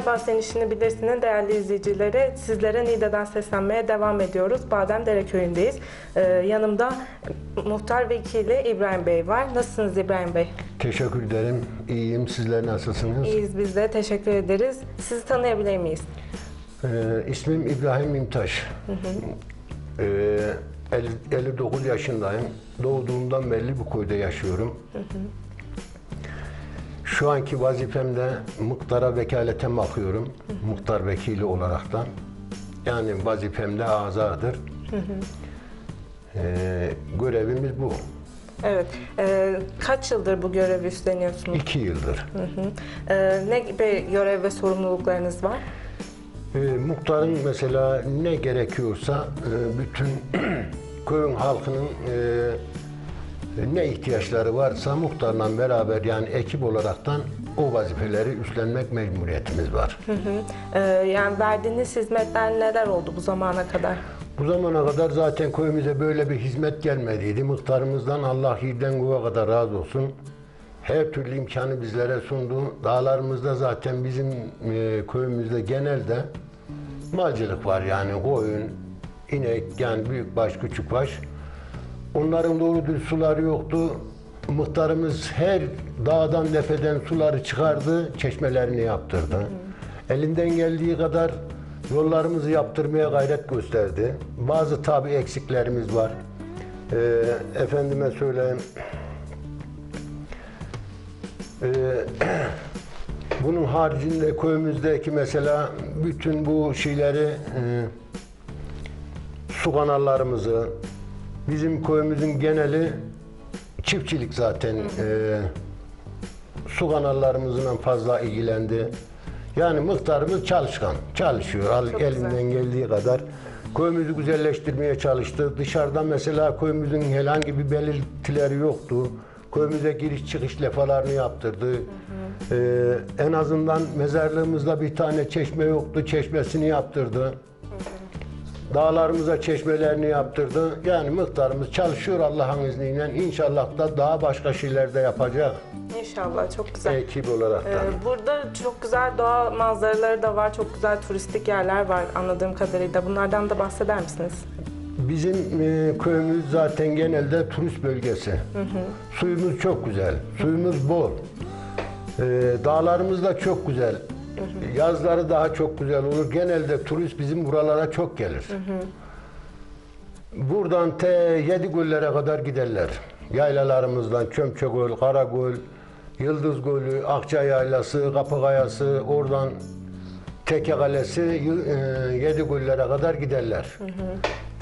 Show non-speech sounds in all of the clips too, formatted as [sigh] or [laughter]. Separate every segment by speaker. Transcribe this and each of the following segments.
Speaker 1: Sen İşini Bilirsin'in değerli izleyicileri sizlere Niğde'den seslenmeye devam ediyoruz. Bademdere köyündeyiz. Ee, yanımda muhtar vekili İbrahim Bey var. Nasılsınız İbrahim Bey?
Speaker 2: Teşekkür ederim. İyiyim. Sizler nasılsınız?
Speaker 1: İyiyiz biz de. Teşekkür ederiz. Sizi tanıyabilir miyiz?
Speaker 2: Ee, ismim İbrahim Mimtaş. Ee, el- 59 yaşındayım. Doğduğumdan beri bu köyde yaşıyorum. Şu anki vazifemde muhtara vekalete bakıyorum. Muhtar vekili olaraktan. Yani vazifemde azadır. Ee, görevimiz bu.
Speaker 1: Evet. Ee, kaç yıldır bu görevi üstleniyorsunuz?
Speaker 2: İki yıldır.
Speaker 1: Hı hı. Ee, ne gibi görev ve sorumluluklarınız var?
Speaker 2: Ee, muhtarın mesela ne gerekiyorsa e, bütün [clears throat] köyün halkının e, ne ihtiyaçları varsa muhtarla beraber yani ekip olaraktan o vazifeleri üstlenmek mecburiyetimiz var.
Speaker 1: Hı hı. Ee, yani verdiğiniz hizmetler neler oldu bu zamana kadar?
Speaker 2: Bu zamana kadar zaten köyümüze böyle bir hizmet gelmediydi. Muhtarımızdan Allah hirden göğe kadar razı olsun. Her türlü imkanı bizlere sundu. Dağlarımızda zaten bizim e, köyümüzde genelde malcılık var yani koyun, inek yani büyükbaş, küçükbaş. Onların doğru düz suları yoktu. Muhtarımız her dağdan tepeden suları çıkardı, çeşmelerini yaptırdı. Elinden geldiği kadar yollarımızı yaptırmaya gayret gösterdi. Bazı tabi eksiklerimiz var. Ee, efendime söyleyeyim, ee, [clears throat] bunun haricinde köyümüzdeki mesela bütün bu şeyleri e, su kanallarımızı bizim köyümüzün geneli çiftçilik zaten e, su kanallarımızla fazla ilgilendi. Yani muhtarımız çalışkan, çalışıyor Al-
Speaker 1: Çok
Speaker 2: elinden geldiği kadar. Köyümüzü güzelleştirmeye çalıştı. Dışarıdan mesela köyümüzün herhangi bir belirtileri yoktu. Köyümüze giriş çıkış lefalarını yaptırdı. Ee, en azından mezarlığımızda bir tane çeşme yoktu, çeşmesini yaptırdı. Dağlarımıza çeşmelerini yaptırdı. Yani muhtarımız çalışıyor Allah'ın izniyle. İnşallah da daha başka şeyler de yapacak
Speaker 1: İnşallah çok güzel.
Speaker 2: ekip olarak da.
Speaker 1: Ee, Burada çok güzel doğa manzaraları da var, çok güzel turistik yerler var anladığım kadarıyla. Bunlardan da bahseder misiniz?
Speaker 2: Bizim e, köyümüz zaten genelde turist bölgesi. Suyumuz çok güzel, suyumuz bol. E, dağlarımız da çok güzel. Yazları daha çok güzel olur. Genelde turist bizim buralara çok gelir. Buradan te yedi göllere kadar giderler. Yaylalarımızdan Çömçegöl, Karagöl, Yıldız Gölü, Akça Yaylası, Kapıkayası, oradan Teke Kalesi, e, yedi göllere kadar giderler.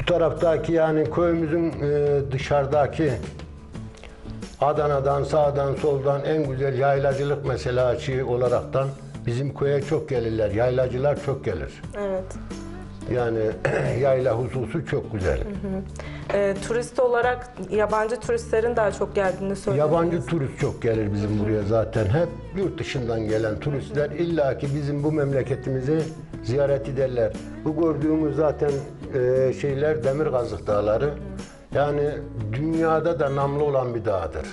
Speaker 2: Bu taraftaki yani köyümüzün e, dışarıdaki Adana'dan, sağdan, soldan en güzel yaylacılık mesela şey olaraktan bizim köye çok gelirler. Yaylacılar çok gelir.
Speaker 1: Evet.
Speaker 2: Yani [clears throat] yayla hususu çok güzel.
Speaker 1: Ee, turist olarak yabancı turistlerin daha çok geldiğini söylüyorsunuz.
Speaker 2: Yabancı turist çok gelir bizim buraya zaten. Hep yurt dışından gelen turistler illaki bizim bu memleketimizi ziyaret ederler. Bu gördüğümüz zaten e, şeyler Demirkazık Dağları. Yani dünyada da namlı olan bir dağdır.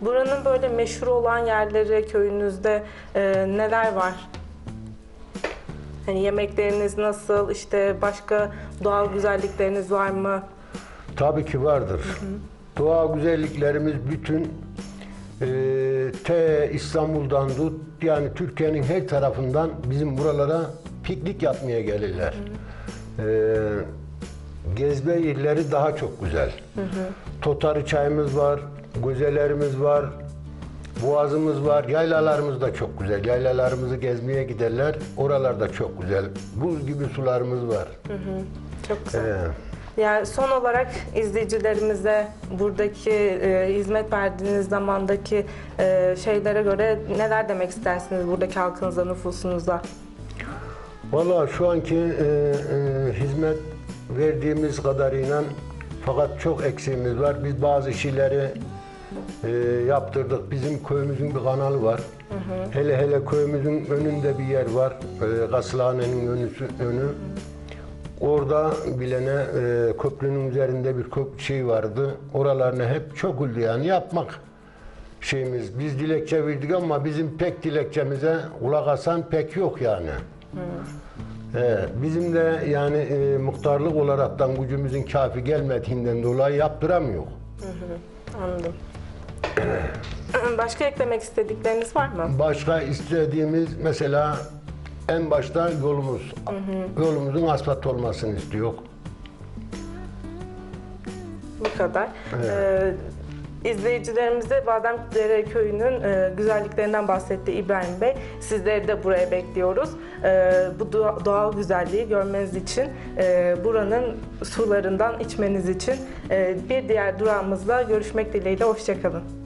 Speaker 1: Buranın böyle meşhur olan yerleri köyünüzde e, neler var? Hani yemekleriniz nasıl? İşte başka doğal güzellikleriniz var mı?
Speaker 2: Tabii ki vardır. Doğa güzelliklerimiz bütün e, te İstanbul'dan tut yani Türkiye'nin her tarafından bizim buralara piknik yapmaya gelirler. E, gezme yerleri daha çok güzel. Totarı çayımız var, gözelerimiz var, boğazımız var, yaylalarımız da çok güzel. Yaylalarımızı gezmeye giderler, oralarda çok güzel. Buz gibi sularımız var.
Speaker 1: Çok güzel.
Speaker 2: Ee,
Speaker 1: Yani son olarak izleyicilerimize buradaki e, hizmet verdiğiniz zamandaki e, şeylere göre neler demek istersiniz buradaki halkınıza, nüfusunuza?
Speaker 2: Valla şu anki e, e, hizmet verdiğimiz kadarıyla fakat çok eksiğimiz var. Biz bazı şeyleri e, yaptırdık. Bizim köyümüzün bir kanalı var. Hele hele köyümüzün önünde bir yer var. E, Gaslahane'nin önüsü, önü. Orada bilene e, köprünün üzerinde bir köp şey vardı. Oralarını hep çok oldu yani yapmak şeyimiz. Biz dilekçe verdik ama bizim pek dilekçemize kulak asan pek yok yani. Ee, bizim de yani e, muhtarlık olaraktan gücümüzün kafi gelmediğinden dolayı yaptıramıyor.
Speaker 1: Anladım. [clears throat] Başka eklemek istedikleriniz var mı?
Speaker 2: Başka istediğimiz mesela en başta yolumuz. Yolumuzun asfalt olmasını istiyor.
Speaker 1: Bu kadar. Ee, izleyicilerimize Bademdere Köyü'nün e, güzelliklerinden bahsetti İbrahim Bey. Sizleri de buraya bekliyoruz. Ee, bu doğa- doğal güzelliği görmeniz için, e, buranın sularından içmeniz için e, bir diğer durağımızla görüşmek dileğiyle. Hoşçakalın.